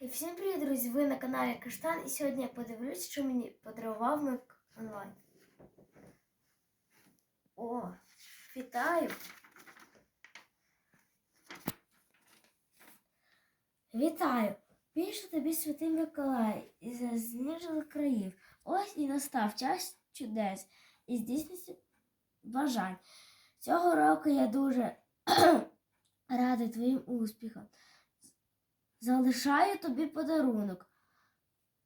Всім привіт, друзі! Ви на каналі Каштан. І сьогодні я подивлюсь, що мені подарував Мик онлайн. О, вітаю! Вітаю! Більше тобі святий Миколай із засніжених країв. Ось і настав час чудес і здійсниться бажань. Цього року я дуже радий твоїм успіхам. Залишаю тобі подарунок.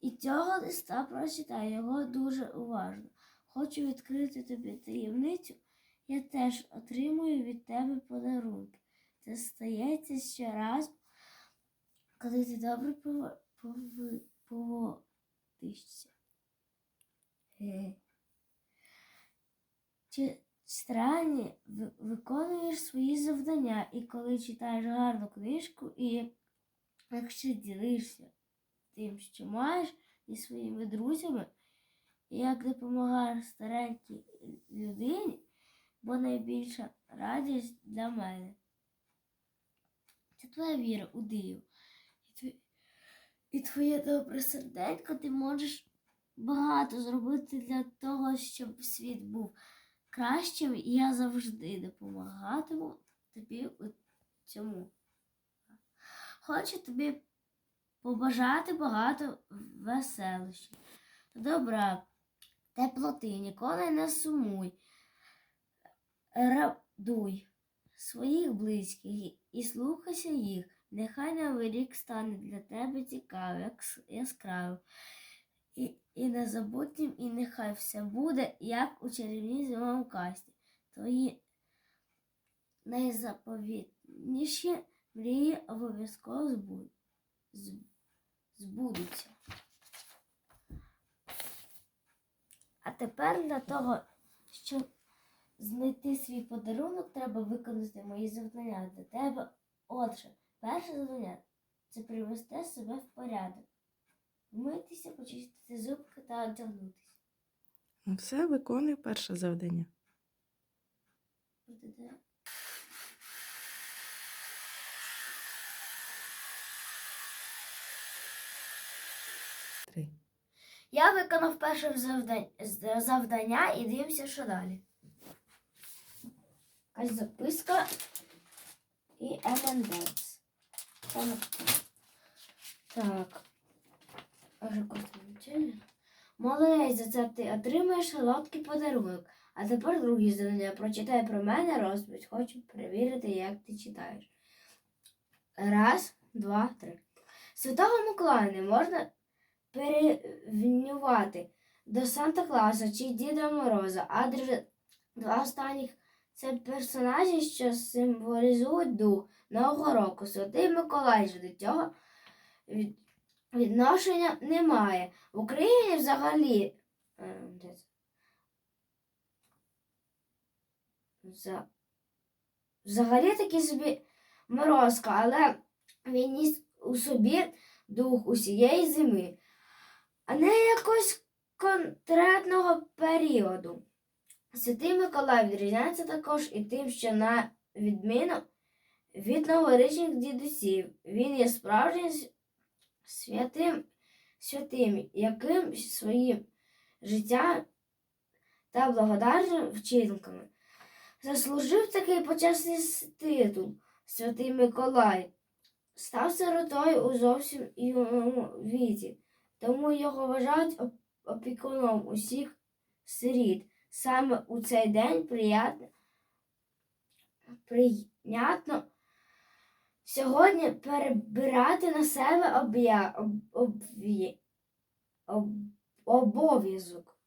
І цього листа прочитай його дуже уважно. Хочу відкрити тобі таємницю. Я теж отримую від тебе подарунки. Це стається щоразу, коли ти добре поводишся. Е. Чи странні виконуєш свої завдання, і коли читаєш гарну книжку, і якщо ділишся тим, що маєш зі своїми друзями, як допомагаєш старенькій людині, бо найбільша радість для мене. Це твоя віра у. І, і твоє добре серденько ти можеш багато зробити для того, щоб світ був кращим, і я завжди допомагатиму тобі у цьому. Хочу тобі побажати багато веселощів, добра, теплоти, ніколи не сумуй, радуй своїх близьких і- слухайся їх. Нехай новий рік стане для тебе цікавим, яскравим і, і незабутнім, і нехай все буде, як у чарівній зимовому касті. Твої найзаповітніші мрії обов'язково збу- збудуться. А тепер для того, щоб знайти свій подарунок, треба виконати мої завдання для тебе. Отже, перше завдання це привести себе в порядок. Вмитися, почистити зубки та одягнутися. Все виконуй перше завдання. Буде Три. Я виконав перше завдання, і дивимося, що далі. Якась записка і M&M's. Так. Молодець, за це ти отримаєш солодкий подарунок. А тепер друге завдання. Прочитай про мене розповідь. Хочу перевірити, як ти читаєш. Раз, два, три. Святого Миколая не можна перевнювати до Санта Клауса чи Діда Мороза, адже два останніх це персонажі, що символізують дух Нового року. Святий Миколай же до цього відношення немає. В Україні взагалі. е. Взагалі такий собі морозка, але він ніс у собі дух усієї зими а не якогось конкретного періоду. Святий Миколай відрізняється також і тим, що на відміну від новорічних дідусів, він є справжнім святим, святим, яким своїм життям та благодарними вчинками заслужив такий почесний титул Святий Миколай. Став сиротою у зовсім юному віці тому його вважають опікуном усіх сиріт. Саме у цей день приятно, прийнятно сьогодні перебирати на себе об'я- об- об- обов'язок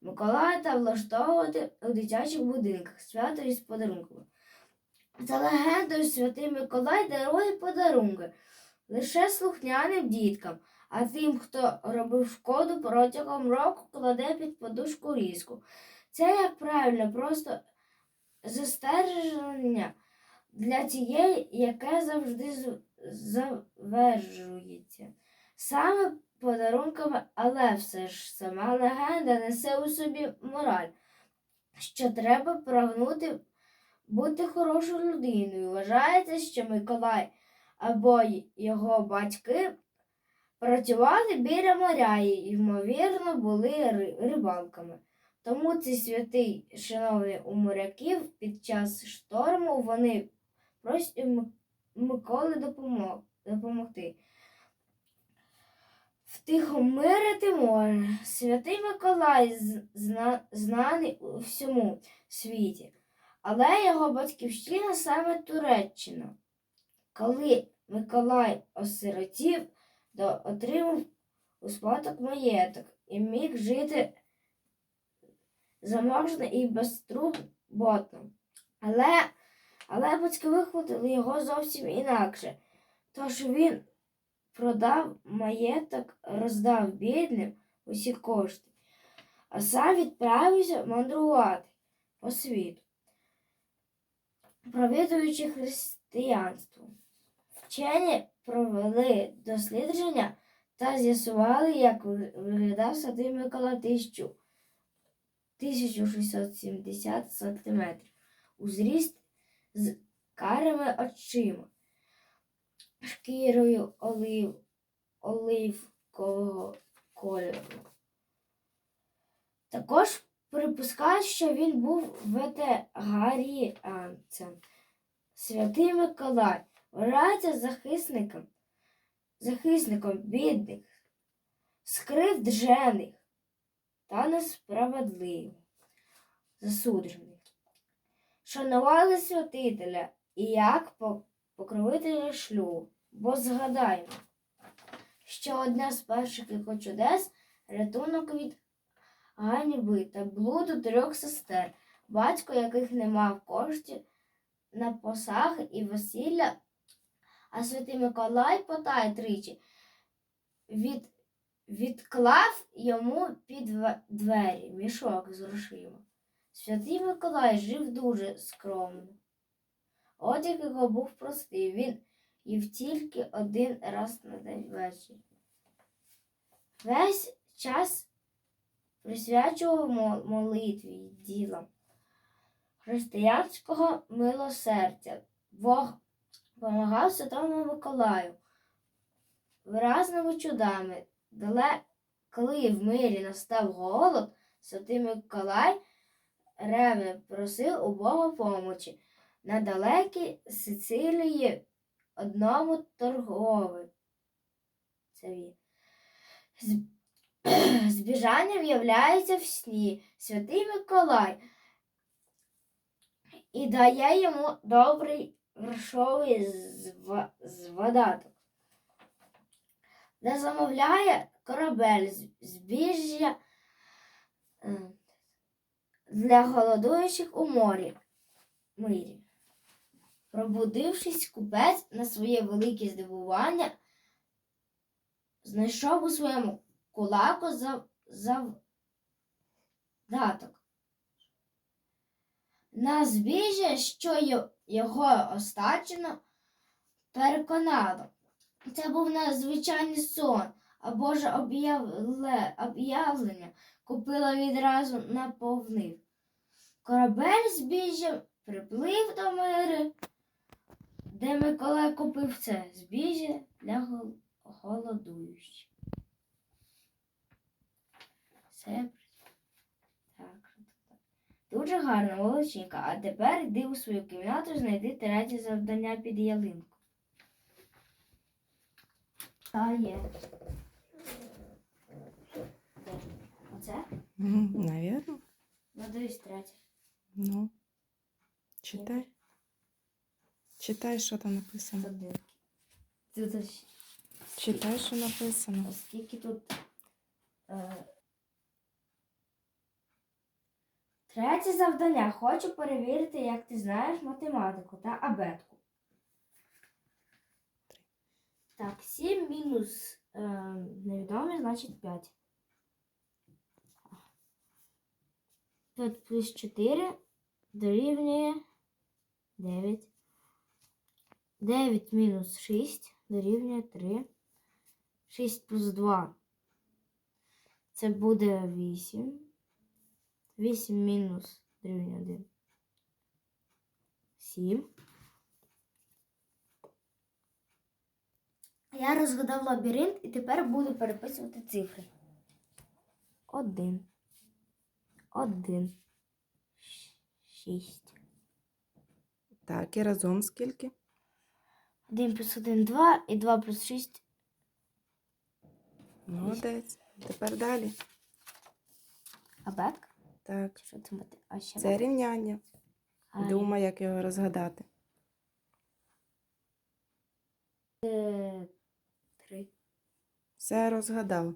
Миколая та влаштовувати у дитячих будинках свято із подарунками. За легендою, святий Миколай дарує подарунки лише слухняним діткам. А тим, хто робив шкоду протягом року, кладе під подушку різку. Це, як правильно, просто застереження для тієї, яке завжди завершується. Саме подарунками, але все ж сама легенда несе у собі мораль, що треба прагнути бути хорошою людиною. Вважається, що Миколай або його батьки працювали біля моря і, ймовірно, були рибалками. Тому цей святий, шановний у моряків, під час шторму вони просять Миколи допомог, допомогти. Втихомирити море. Святий Миколай зна, знаний у всьому світі, але його батьківщина саме Туреччина. Коли Миколай осиротів, то отримав у спадок маєток і міг жити заможно і безтурботно. Але, але батьки вихватили його зовсім інакше. Тож він продав маєток, роздав бідним усі кошти, а сам відправився мандрувати по світу, провідуючи християнство. Вчені провели дослідження та з'ясували, як виглядав Святий Микола 1000 1670 см у зріст з карими очима, шкірою олив, оливкового кольору. Також припускають, що він був ветегаріанцем. Святий Миколай вважається захисником, захисником бідних, скривджених та несправедливо засуджених. Шанували святителя і як покровителя шлюбу, бо згадаємо, що одна з перших його чудес рятунок від ганьби та блуду трьох сестер, батько яких не мав коштів на посаги і весілля, а святий Миколай потай тричі від, відклав йому під двері мішок з грошима. Святий Миколай жив дуже скромно. Одяг його був простий, він їв тільки один раз на день ввечері. Весь час присвячував молитві ділам християнського милосердя. Бог помагав Святому Миколаю виразними чудами. Дале, коли в мирі настав голод, Святий Миколай ревне просив у Бога помочі на далекій Сицилії одному торгові. Це він. З- Збіжання в'являється в сні. Святий Миколай і дає йому добрий грошовий зва- звадаток, де замовляє корабель збіжжя е, для голодуючих у морі мирі. Пробудившись, купець на своє велике здивування, знайшов у своєму кулаку зав- завдаток. На збіжжя, що його остачено, переконало. Це був надзвичайний сон, а Боже об'явлення купила відразу наповнив. Корабель з збіжжям приплив до мири, де Миколай купив це збіжжя для голодуючих. Так. Дуже гарно, молодчинка. А тепер йди у свою кімнату, знайди третє завдання під ялинку. Та є. Де? Оце? Навірно. Надаюсь третє. Ну. Читай. Читай, що там написано. Годинки. Тут ось Читай, що написано. Скільки тут. Е... Третє завдання. Хочу перевірити, як ти знаєш математику та абетку. Так, 7 мінус е, невідомі, значить 5. 5 плюс 4 дорівнює 9. 9 мінус 6 дорівнює 3. 6 плюс 2. Це буде 8. 8 мінус дорівнює 1. 7. Я розгадав лабіринт і тепер буду переписувати цифри. Один. Один. Щ- Шість. Так, і разом скільки? Один плюс один два і два плюс шість. Молодець. Тепер далі. Абетка? Так. Що це мати? А ще Це рівняння. А, Думай, як його розгадати. е, Три. Все розгадав.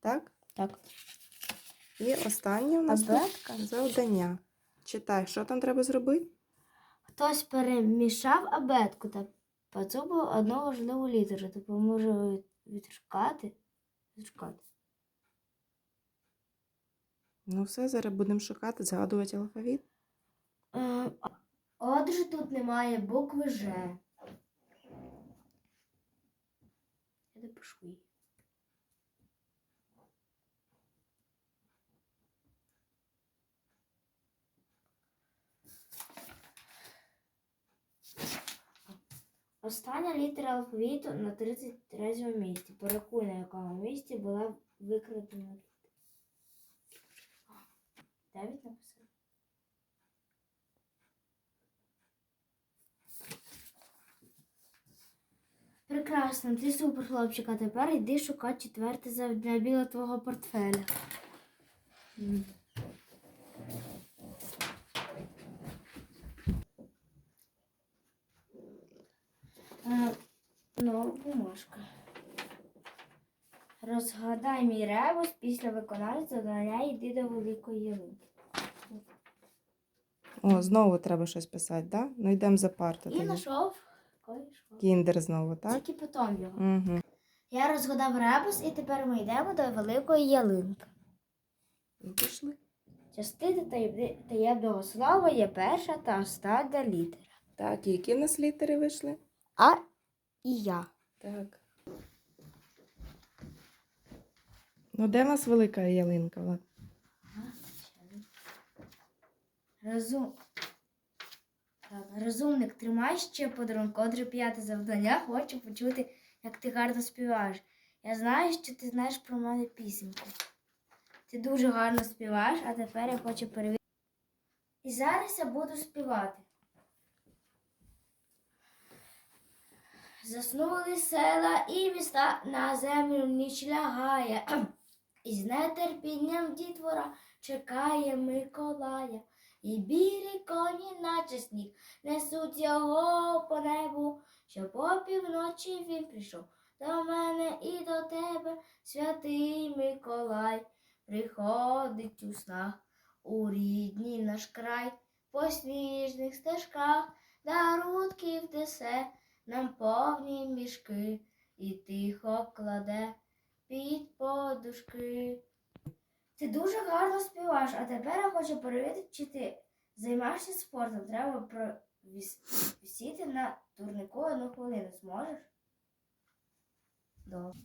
Так? Так. І останнє у нас тут завдання. Читай, що там треба зробити? Хтось перемішав абетку та поцупив одну важливу літеру. Допоможе відшукати. Відшукати. Ну все, зараз будемо шукати, згадувати алфавіт. Е, Отже, тут немає букви Ж. Я допишу її. Остання літера алфавіту на 33 місці. Порахуй, на якому місці була викрадена літера. Дев'ять написано. Прекрасно, ти супер хлопчик, а тепер йди шукати четверте завдання біля твого портфеля. Е, Ну, бумажка. Розгадай мій ребус після виконання завдання йди до великої ялинки. О, знову треба щось писати, так? Да? Ну йдемо за парту І знайшов. Кіндер знову, так? Тільки потім його. Угу. Я розгадав ребус, і тепер ми йдемо до великої ялинки. Ну, пішли. Частина таємного слова є перша та остання літера. Так, і які в нас літери вийшли? А і я. Так. Ну, де в нас велика ялинка? Розум... Розумник, тримай ще подарунок. Отже, п'яте завдання. Хочу почути, як ти гарно співаєш. Я знаю, що ти знаєш про мене пісеньку. Ти дуже гарно співаєш, а тепер я хочу перевірити. І зараз я буду співати. Заснули села і міста на землю ніч лягає. І з нетерпінням дітвора чекає Миколая. І білі коні, наче сніг, несуть його по небу, що по півночі він прийшов до мене і до тебе, святий Миколай, приходить у снах у рідний наш край, по сніжних стежках, дарунків несе нам повні мішки і тихо кладе під подушки. Ти дуже гарно співаєш, а тепер я хочу перевірити, чи ти займаєшся спортом. Треба провісіти на турнику одну хвилину. Зможеш? Добре.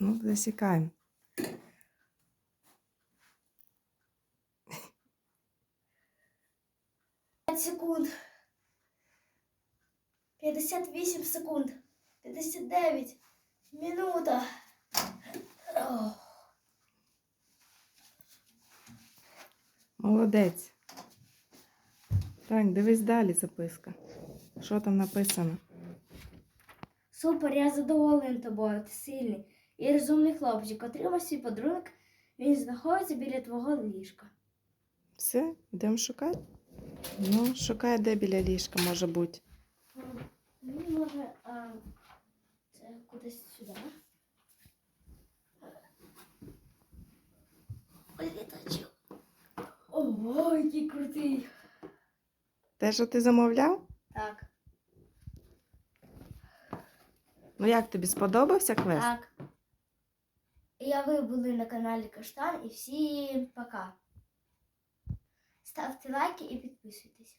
Ну, засікаємо. П'ять секунд. 58 секунд. 59. Минута. Молодець. Так, дивись далі записка. Що там написано? Супер, я задоволений тобою, ти сильний і розумний хлопчик. Отримав свій подарунок, він знаходиться біля твого ліжка. Все, йдемо шукати? Ну, шукай, де біля ліжка може бути. Мені може а, це кудись сюди. Ой, літачок. Ого, який крутий. Те, що ти замовляв? Так, Ну як тобі сподобався квест? так. А ви були на каналі Каштан і всім пока. Ставте лайки і підписуйтесь.